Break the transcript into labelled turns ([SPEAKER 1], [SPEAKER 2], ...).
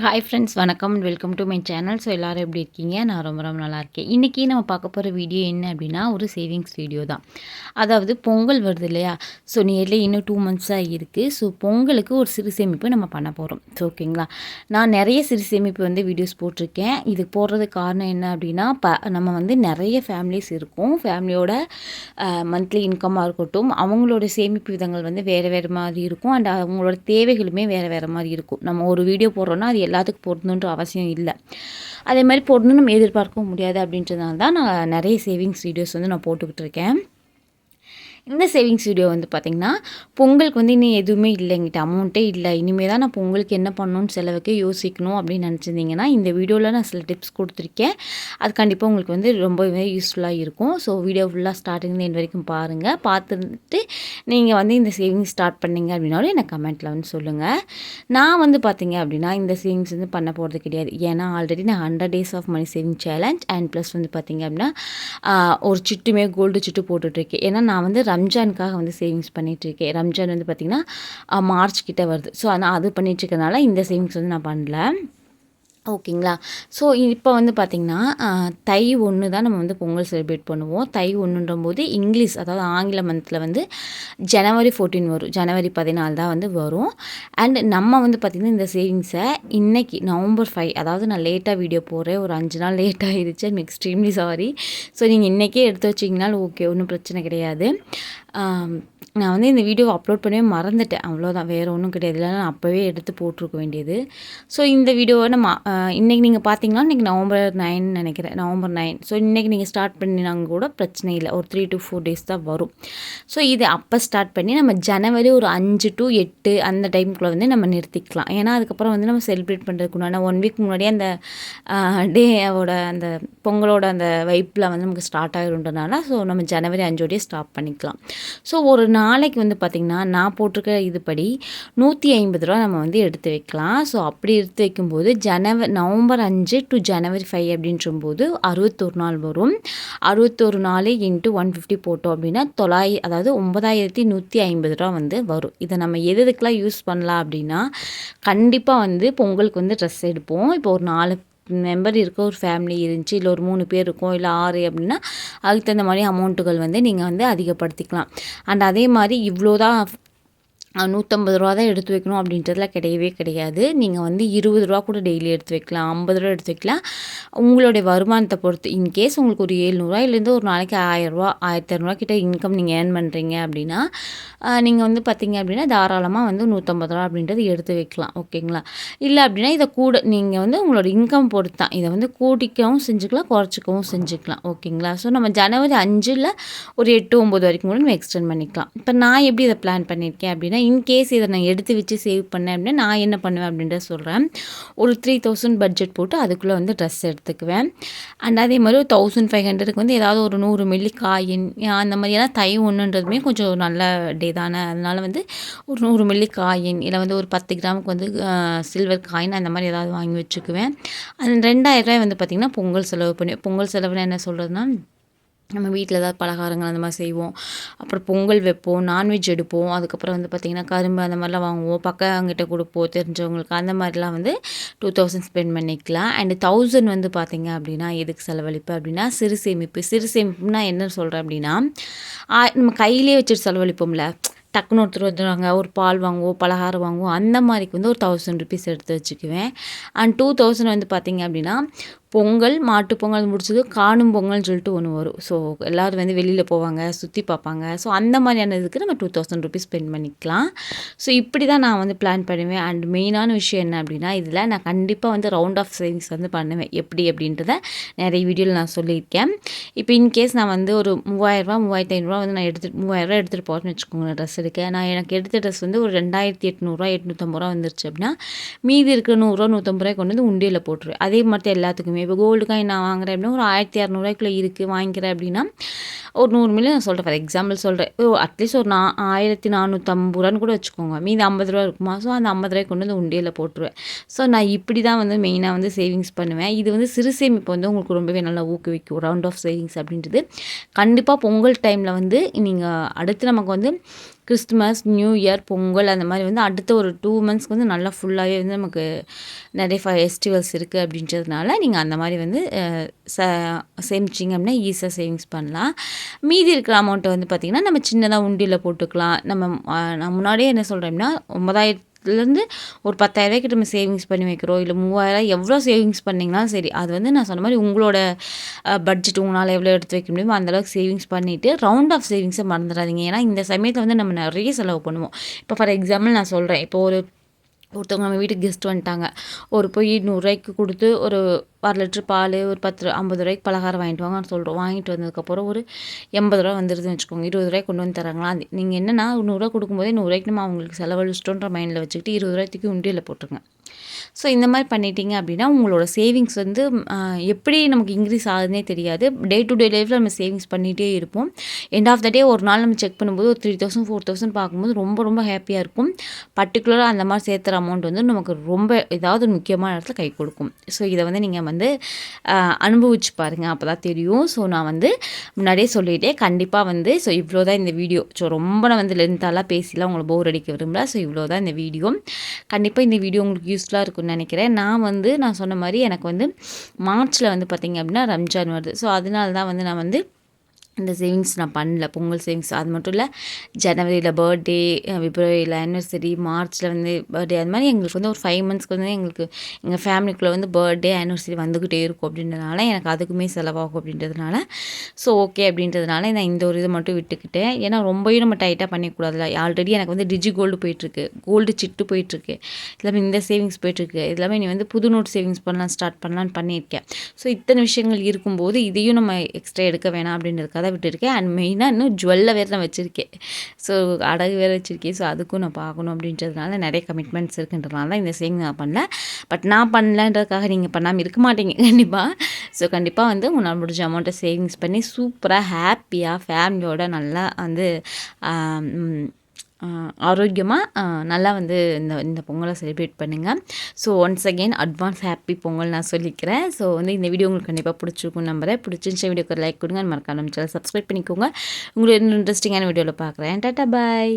[SPEAKER 1] Hi friends வணக்கம் welcome to my channel so எல்லோரும் எப்படி இருக்கீங்க? நான் ரொம்ப ரொம்ப நல்லா இருக்கேன். இன்றைக்கி நம்ம பார்க்க போகிற வீடியோ என்ன அப்படின்னா ஒரு சேவிங்ஸ் வீடியோ தான். அதாவது பொங்கல் வருது இல்லையா? ஸோ நியர்லி இன்னும் டூ மந்த்ஸாக இருக்குது ஸோ பொங்கலுக்கு ஒரு சிறு சேமிப்பு நம்ம பண்ண போகிறோம் ஸோ ஓகேங்களா நான் நிறைய சிறு சேமிப்பு வந்து வீடியோஸ் போட்டிருக்கேன். இது போடுறதுக்கு காரணம் என்ன அப்படின்னா ப நம்ம வந்து நிறைய ஃபேமிலிஸ் இருக்கும். ஃபேமிலியோட மந்த்லி இன்கம்மாக இருக்கட்டும் அவங்களோட சேமிப்பு விதங்கள் வந்து வேறு வேறு மாதிரி இருக்கும். அண்ட் அவங்களோட தேவைகளுமே வேறு வேறு மாதிரி இருக்கும். நம்ம ஒரு வீடியோ போடுறோன்னா அது எல்லாத்துக்கும் போடணுன்ற அவசியம் இல்லை. அதே மாதிரி போடணும்னு நம்ம எதிர்பார்க்கவும் முடியாது அப்படின்றதுனால தான் நான் நிறைய சேவிங்ஸ் வீடியோஸ் வந்து நான் போட்டுக்கிட்டு இருக்கேன். இந்த சேவிங்ஸ் வீடியோ வந்து பார்த்திங்கன்னா பொங்கலுக்கு வந்து இன்னும் எதுவுமே இல்லை எங்கிட்ட அமௌண்ட்டே இல்லை. இனிமேல் தான் நான் பொங்கலுக்கு என்ன பண்ணணும்னு செலவுக்கு யோசிக்கணும் அப்படின்னு நினச்சிருந்தீங்கன்னா இந்த வீடியோவில் நான் சில டிப்ஸ் கொடுத்துருக்கேன். அது கண்டிப்பாக உங்களுக்கு வந்து ரொம்பவே யூஸ்ஃபுல்லாக இருக்கும். ஸோ வீடியோ ஃபுல்லாக ஸ்டார்டிங் என் வரைக்கும் பாருங்கள் பார்த்துட்டு நீங்கள் வந்து இந்த சேவிங்ஸ் ஸ்டார்ட் பண்ணிங்க அப்படின்னாலும் எனக்கு கமெண்ட்டில் வந்து சொல்லுங்கள் நான் வந்து பார்த்தீங்க அப்படின்னா இந்த சேவிங்ஸ் வந்து பண்ண போகிறது கிடையாது. ஏன்னா ஆல்ரெடி நான் hundred days of money saving challenge and plus வந்து பார்த்தீங்க அப்படின்னா ஒரு சிட்டுமே கோல்டு சிட்டு போட்டுட்ருக்கேன் ஏன்னா நான் வந்து ரம்ஜானுக்காக வந்து சேவிங்ஸ் பண்ணிகிட்ருக்கேன் ரம்ஜான் வந்து பார்த்திங்கன்னா மார்ச் கிட்டே வருது. ஸோ ஆனால் அது பண்ணிகிட்ருக்கனால இந்த சேவிங்ஸ் வந்து நான் பண்ணல. ஓகேங்களா? ஸோ இப்போ வந்து பார்த்திங்கன்னா தை ஒன்று தான் நம்ம வந்து பொங்கல் செலிப்ரேட் பண்ணுவோம். தை ஒன்றுன்ற போது இங்கிலீஷ் அதாவது ஆங்கில மந்தத்தில் வந்து ஜனவரி ஃபோர்டீன் வரும். ஜனவரி பதினாலு தான் வந்து வரும். அண்ட் நம்ம வந்து பார்த்திங்கன்னா இந்த சேவிங்ஸை இன்றைக்கி நவம்பர் ஃபைவ் அதாவது நான் லேட்டாக வீடியோ போடுறேன். ஒரு அஞ்சு நாள் லேட் ஆகிடுச்சு ஐம் எக்ஸ்ட்ரீம்லி சாரி ஸோ நீங்கள் இன்றைக்கே எடுத்து வச்சிங்கனாலும் ஓகே ஒன்றும் பிரச்சனை கிடையாது. நான் வந்து இந்த வீடியோ அப்லோட் பண்ணவே மறந்துட்டேன். அவ்வளோதான் வேறு ஒன்றும் கிடையாது. இல்லைனா நான் அப்போவே எடுத்து போட்டிருக்க வேண்டியது. ஸோ இந்த வீடியோவை நம்ம இன்றைக்கி நீங்கள் பார்த்தீங்கன்னா இன்றைக்கி நவம்பர் நைன் நினைக்கிறேன். நவம்பர் நைன் ஸோ இன்றைக்கி நீங்கள் ஸ்டார்ட் பண்ணினாங்க கூட பிரச்சனை இல்லை. ஒரு த்ரீ டு ஃபோர் டேஸ் தான் வரும். ஸோ இது அப்போ ஸ்டார்ட் பண்ணி நம்ம ஜனவரி ஒரு அஞ்சு டு எட்டு அந்த டைமுக்குள்ளே வந்து நம்ம நிறுத்திக்கலாம். ஏன்னா அதுக்கப்புறம் வந்து நம்ம செலிப்ரேட் பண்ணுறதுக்கு முன்னாடி ஒன் வீக் முன்னாடியே அந்த டேவோட அந்த பொங்கலோட அந்த வைப்பில் வந்து நமக்கு ஸ்டார்ட் ஆகிருன்றனால ஸோ நம்ம ஜனவரி அஞ்சோடையே ஸ்டாப் பண்ணிக்கலாம். ஸோ ஒரு நாளைக்கு வந்து பார்த்திங்கன்னா நான் போட்டிருக்க இதுபடி நூற்றி ஐம்பது ரூபா நம்ம வந்து எடுத்து வைக்கலாம். ஸோ அப்படி எடுத்து வைக்கும்போது ஜனவரி நவம்பர் அஞ்சு டு ஜனவரி ஃபைவ் அப்படின்றம்போது அறுபத்தொரு நாள் வரும். அறுபத்தொரு நாள் இன்ட்டு ஒன் ஃபிஃப்டி போட்டோம் அப்படின்னா தொள்ளாயி அதாவது ஒன்பதாயிரத்தி நூற்றி ஐம்பது ரூபா வந்து வரும். இதை நம்ம எது எதுக்கெலாம் யூஸ் பண்ணலாம் அப்படின்னா கண்டிப்பாக வந்து பொங்கலுக்கு வந்து ட்ரெஸ் எடுப்போம். இப்போ ஒரு நாலு மெம்பர் இருக்க ஒரு ஃபேமிலி இருந்துச்சு இல்லை ஒரு மூணு பேர் இருக்கும் இல்லை ஆறு அப்படின்னா அதுக்கு தகுந்த மாதிரி அமௌண்ட்டுகள் வந்து நீங்கள் வந்து அதிகப்படுத்திக்கலாம். அண்ட் அதே மாதிரி இவ்வளோ தான் நூற்றம்பது ரூபா தான் எடுத்து வைக்கணும் அப்படின்றதுலாம் கிடையவே கிடையாது. நீங்கள் வந்து இருபது ரூபா கூட டெய்லி எடுத்து வைக்கலாம் ஐம்பது ரூபா எடுத்து வைக்கலாம். உங்களுடைய வருமானத்தை பொறுத்து இன்கேஸ் உங்களுக்கு ஒரு ஏழ்நூறுவாயிலேருந்து ஒரு நாளைக்கு ஆயிரரூவா ஆயிரத்தி இரநூறுவா கிட்ட இன்கம் நீங்கள் ஏர்ன் பண்ணுறீங்க அப்படின்னா நீங்கள் வந்து பார்த்தீங்க அப்படின்னா தாராளமாக வந்து நூற்றம்பது ரூபா அப்படின்றது எடுத்து வைக்கலாம். ஓகேங்களா? இல்லை அப்படின்னா இதை கூட நீங்கள் வந்து உங்களோட இன்கம் பொறுத்து தான். இதை வந்து கூட்டிக்கவும் செஞ்சுக்கலாம் குறைச்சிக்கவும் செஞ்சுக்கலாம். ஓகேங்களா? ஸோ நம்ம ஜனவரி அஞ்சில் ஒரு எட்டு ஒம்பது வரைக்கும் கூட நம்ம எக்ஸ்டெண்ட் பண்ணிக்கலாம். இப்போ நான் எப்படி இதை பிளான் பண்ணியிருக்கேன் அப்படின்னா இன்கேஸ் இதை நான் எடுத்து வச்சு சேவ் பண்ணேன் அப்படின்னா நான் என்ன பண்ணுவேன் அப்படின்றத சொல்கிறேன் ஒரு த்ரீ தௌசண்ட் பட்ஜெட் போட்டு அதுக்குள்ளே வந்து ட்ரெஸ் எடுத்துக்குவேன். அண்ட் அதே மாதிரி ஒரு தௌசண்ட் ஃபைவ் ஹண்ட்ரடுக்கு வந்து ஏதாவது ஒரு நூறு மில்லி காயின் அந்த மாதிரி ஏன்னா தை ஒன்றுன்றதுமே கொஞ்சம் நல்ல டே தானே. அதனால் வந்து ஒரு நூறு மில்லி காயின் இல்லை வந்து ஒரு பத்து கிராமுக்கு வந்து சில்வர் காயின் அந்த மாதிரி ஏதாவது வாங்கி வச்சுக்குவேன். அந்த ரெண்டாயிரரூவாய் வந்து பார்த்திங்கன்னா பொங்கல் செலவு பண்ணி பொங்கல் செலவுன்னு என்ன சொல்கிறதுனா நம்ம வீட்டில் ஏதாவது பலகாரங்கள் அந்த மாதிரி செய்வோம். அப்புறம் பொங்கல் வைப்போம் நான்வெஜ் எடுப்போம். அதுக்கப்புறம் வந்து பார்த்திங்கன்னா கரும்பு அந்த மாதிரிலாம் வாங்குவோம். பக்கங்கிட்ட கொடுப்போம் தெரிஞ்சவங்களுக்கு. அந்த மாதிரிலாம் வந்து டூ தௌசண்ட் ஸ்பெண்ட் பண்ணிக்கலாம். அண்டு தௌசண்ட் வந்து பார்த்திங்க அப்படின்னா எதுக்கு செலவழிப்பு அப்படின்னா சிறு சேமிப்பு சிறு சேமிப்புனா என்ன சொல்கிறேன் அப்படின்னா நம்ம கையிலே வச்சுட்டு செலவழிப்போம்ல. டக்குன்னு ஒருத்தர் வந்துடுவாங்க. ஒரு பால் வாங்குவோம் பலகாரம் வாங்குவோம். அந்த மாதிரிக்கு வந்து ஒரு தௌசண்ட் ருபீஸ் எடுத்து வச்சுக்குவேன். அண்ட் டூ தௌசண்ட் வந்து பார்த்திங்க அப்படின்னா பொங்கல் மாட்டு பொங்கல் முடிச்சது காணும் பொங்கல்னு சொல்லிட்டு ஒன்று வரும். ஸோ எல்லோரும் வந்து வெளியில் போவாங்க சுற்றி பார்ப்பாங்க. ஸோ அந்த மாதிரியான இதுக்கு நம்ம டூ தௌசண்ட் ருபீஸ் ஸ்பெண்ட் பண்ணிக்கலாம். ஸோ இப்படி தான் நான் வந்து பிளான் பண்ணுவேன். அண்ட் மெயினான விஷயம் என்ன அப்படின்னா இதில் நான் கண்டிப்பாக வந்து ரவுண்ட் ஆஃப் சேவிங்ஸ் வந்து பண்ணுவேன். எப்படி அப்படின்றத நிறைய வீடியோவில் நான் சொல்லியிருக்கேன். இப்போ இன்கேஸ் நான் வந்து ஒரு மூவாயிரரூவா மூவாயிரத்தி ஐநூறுரூவா வந்து நான் எடுத்து மூவாயிரரூவா எடுத்துகிட்டு போகிறேன்னு வச்சுக்கோங்க ட்ரெஸ் எடுக்க. நான் எனக்கு எடுத்த ட்ரெஸ் வந்து ஒரு ரெண்டாயிரத்தி எட்நூறுரூவா எட்நூற்றம்பது ரூபா வந்துருச்சு அப்படின்னா மீதி இருக்கிற நூறுரூவா நூற்றம்பது ரூபாய் கொண்டு வந்து உண்டியில் போட்டுருவேன். அதே மாதிரி எல்லாத்துக்குமே இப்போ கோல்டு காயின் நான் வாங்குறேன் அப்படின்னா ஒரு ஆயிரத்தி இரநூறுவாய்க்குள்ளே இருக்குது வாங்கிக்கிறேன் அப்படின்னா ஒரு நூறு மில்லியன் நான் சொல்கிறேன் ஃபார் எக்ஸாம்பிள் சொல்கிறேன் ஓ அட்லீஸ்ட் ஒரு நான் ஆயிரத்தி நானூற்றம்பது ரூபான்னு கூட வச்சுக்கோங்க. மீதி ஐம்பது ரூபா இருக்குமா? ஸோ அந்த ஐம்பது ரூபாய் கொண்டு வந்து உண்டியில் போட்டுருவேன். ஸோ நான் இப்படி தான் வந்து மெயினாக வந்து சேவிங்ஸ் பண்ணுவேன். இது வந்து சிறு சேமிப்பு வந்து உங்களுக்கு ரொம்பவே நல்லா ஊக்குவிக்கும். ரவுண்ட் ஆஃப் சேவிங்ஸ் அப்படின்றது. கண்டிப்பாக பொங்கல் டைமில் வந்து நீங்கள் அடுத்து நமக்கு வந்து கிறிஸ்துமஸ் நியூ இயர் பொங்கல் அந்த மாதிரி வந்து அடுத்த ஒரு டூ மந்த்ஸ்க்கு வந்து நல்லா ஃபுல்லாகவே வந்து நமக்கு நிறைய ஃபெஸ்டிவல்ஸ் இருக்குது அப்படின்றதுனால நீங்கள் அந்த மாதிரி வந்து ச சேமிச்சிங்க அப்படின்னா ஈஸியாக சேவிங்ஸ் பண்ணலாம். மீதி இருக்கிற அமௌண்ட்டை வந்து பார்த்திங்கன்னா நம்ம சின்னதாக உண்டியில் போட்டுக்கலாம். நம்ம நான் முன்னாடியே என்ன சொல்கிறேன்னா ஒன்பதாயிரத்து மாதத்துலேருந்து ஒரு பத்தாயிரரூவாய்க்கு நம்ம சேவிங்ஸ் பண்ணி வைக்கிறோம் இல்லை மூவாயிரம் எவ்வளோ சேவிங்ஸ் பண்ணிங்கன்னா சரி அது வந்து நான் சொன்ன மாதிரி உங்களோட பட்ஜெட் உங்களால் எவ்வளோ எடுத்து வைக்க முடியுமோ அந்தளவுக்கு சேவிங்ஸ் பண்ணிவிட்டு ரவுண்ட் ஆஃப் சேவிங்ஸை மறந்துடாதீங்க ஏன்னா இந்த சமயத்தில் வந்து நம்ம நிறைய செலவு பண்ணுவோம். இப்போ ஃபார் எக்ஸாம்பிள் நான் சொல்கிறேன் இப்போ ஒரு ஒருத்தவங்க நம்ம வீட்டுக்கு கெஸ்ட் வந்துட்டாங்க. ஒரு போய் நூறுரூவாய்க்கு கொடுத்து ஒரு அரை லிட்ரு பால் ஒரு பத்து ஐம்பது ரூபாய்க்கு பலகாரம் வாங்கிட்டு வாங்கன்னு சொல்கிறோம் வாங்கிட்டு வந்ததுக்கப்புறம் ஒரு எண்பது ரூபா வந்துருதுன்னு வச்சுக்கோங்க. இருபது ரூபாய் கொண்டு வந்து தராங்களா? அது நீங்கள் என்னென்னா நூறுரூவா கொடுக்கும்போதே நூறுரூவாய்க்கு நம்ம அவங்களுக்கு செலவழிச்சிட்டோன்ற மைண்டில் வச்சுக்கிட்டு இருபது ரூபாய்க்கு உண்டியில் போட்டுருங்க. ஸோ இந்த மாதிரி பண்ணிட்டீங்க அப்படின்னா உங்களோட சேவிங்ஸ் வந்து எப்படி நமக்கு இன்க்ரீஸ் ஆகுதுன்னே தெரியாது. டே டு டே லைஃப்பில் நம்ம சேவிங்ஸ் பண்ணிகிட்டே இருப்போம். எண்ட் ஆஃப் த டே ஒரு நாள் நம்ம செக் பண்ணும்போது ஒரு த்ரீ தௌசண்ட் ஃபோர் தௌசண்ட் பார்க்கும்போது ரொம்ப ரொம்ப ஹாப்பியாக இருக்கும். பர்டிகுலராக அந்த மாதிரி சேர்த்துற அமௌண்ட் வந்து நமக்கு ரொம்ப ஏதாவது முக்கியமான இடத்துல கை கொடுக்கும். ஸோ இதை வந்து நீங்கள் வந்து அனுபவிச்சு பாருங்கள் அப்போ தான் தெரியும். ஸோ நான் வந்து முன்னாடியே சொல்லிட்டேன். கண்டிப்பாக வந்து ஸோ இவ்வளோ தான் இந்த வீடியோ. ஸோ ரொம்ப நான் வந்து லென்த்தாலாம் பேசிலாம் உங்களை போர் அடிக்க விரும்பல. ஸோ இவ்வளோ தான் இந்த வீடியோ. கண்டிப்பாக இந்த வீடியோ உங்களுக்கு யூஸ்ஃபுல்லாக இருக்கும்னு நினைக்கிறேன். நான் வந்து நான் சொன்ன மாதிரி எனக்கு வந்து மார்ச்சில் வந்து பார்த்திங்க அப்படின்னா ரம்ஜான் வருது. ஸோ அதனால தான் வந்து நான் வந்து இந்த சேவிங்ஸ் நான் பண்ணல பொங்கல் சேவிங்ஸ் அது மட்டும் இல்லை ஜனவரியில் பர்த்டே பிப்ரவரியில் ஆனிவர்சரி மார்ச்சில் வந்து பர்த்டே அது மாதிரி எங்களுக்கு வந்து ஒரு ஃபைவ் மந்த்ஸ்க்கு வந்து எங்களுக்கு எங்கள் ஃபேமிலிக்குள்ளே வந்து பர்த்டே ஆனிவர்சரி வந்துக்கிட்டே இருக்கும் அப்படின்றதுனால எனக்கு அதுக்குமே செலவாகும் அப்படின்றதுனால. ஸோ ஓகே அப்படின்றதுனால நான் இந்த ஒரு இதை மட்டும் விட்டுக்கிட்டேன். ஏன்னா ரொம்பவும் நம்ம டைட்டாக பண்ணிக்கூடாதுல ஆல்ரெடி எனக்கு வந்து டிஜி கோல்டு போயிட்டுருக்கு. கோல்டு சிட்டு போயிட்டுருக்கு. எல்லாமே இந்த சேவிங்ஸ் போயிட்டுருக்கு. எல்லாமே நீ வந்து புது நோட் சேவிங்ஸ் பண்ணலாம் ஸ்டார்ட் பண்ணலான்னு பண்ணியிருக்கேன். ஸோ இத்தனை விஷயங்கள் இருக்கும்போது இதையும் நம்ம எக்ஸ்ட்ரா எடுக்க வேணாம் அப்படின்றதுக்காக தான் விட்டுருக்கேன். அண்ட் மெயினாக இன்னும் ஜுவல்லை வேறு நான் வச்சுருக்கேன். ஸோ அடகு வேறு வச்சுருக்கேன். ஸோ அதுக்கும் நான் பார்க்கணும் அப்படின்றதுனால நிறைய கமிட்மெண்ட்ஸ் இருக்குன்றதுனால தான் இந்த சேவிங் நான் பண்ணல பட் நான் பண்ணலன்றதுக்காக நீங்கள் பண்ணாமல் இருக்க மாட்டீங்க. கண்டிப்பாக ஸோ கண்டிப்பாக வந்து உன்னால் முடிஞ்ச அமௌண்ட்டை சேவிங்ஸ் பண்ணி சூப்பராக ஹாப்பியாக ஃபேமிலியோட நல்லா வந்து ஆரோக்கியமாக நல்லா வந்து இந்த இந்த பொங்கலை செலிப்ரேட் பண்ணுங்கள் so once again advance happy Pongal நான் சொல்லிக்கிறேன். ஸோ வந்து இந்த வீடியோ உங்களுக்கு கண்டிப்பாக பிடிச்சிருக்கும் நம்புறேன். பிடிச்சிருந்துச்ச வீடியோக்கு லைக் கொடுங்க. மறக்காம சேனல் சப்ஸ்கிரைப் பண்ணிக்கோங்க. உங்களுக்கு இன்ட்ரெஸ்டிங்கான வீடியோவில் பார்க்குறேன். டாட்டா பாய்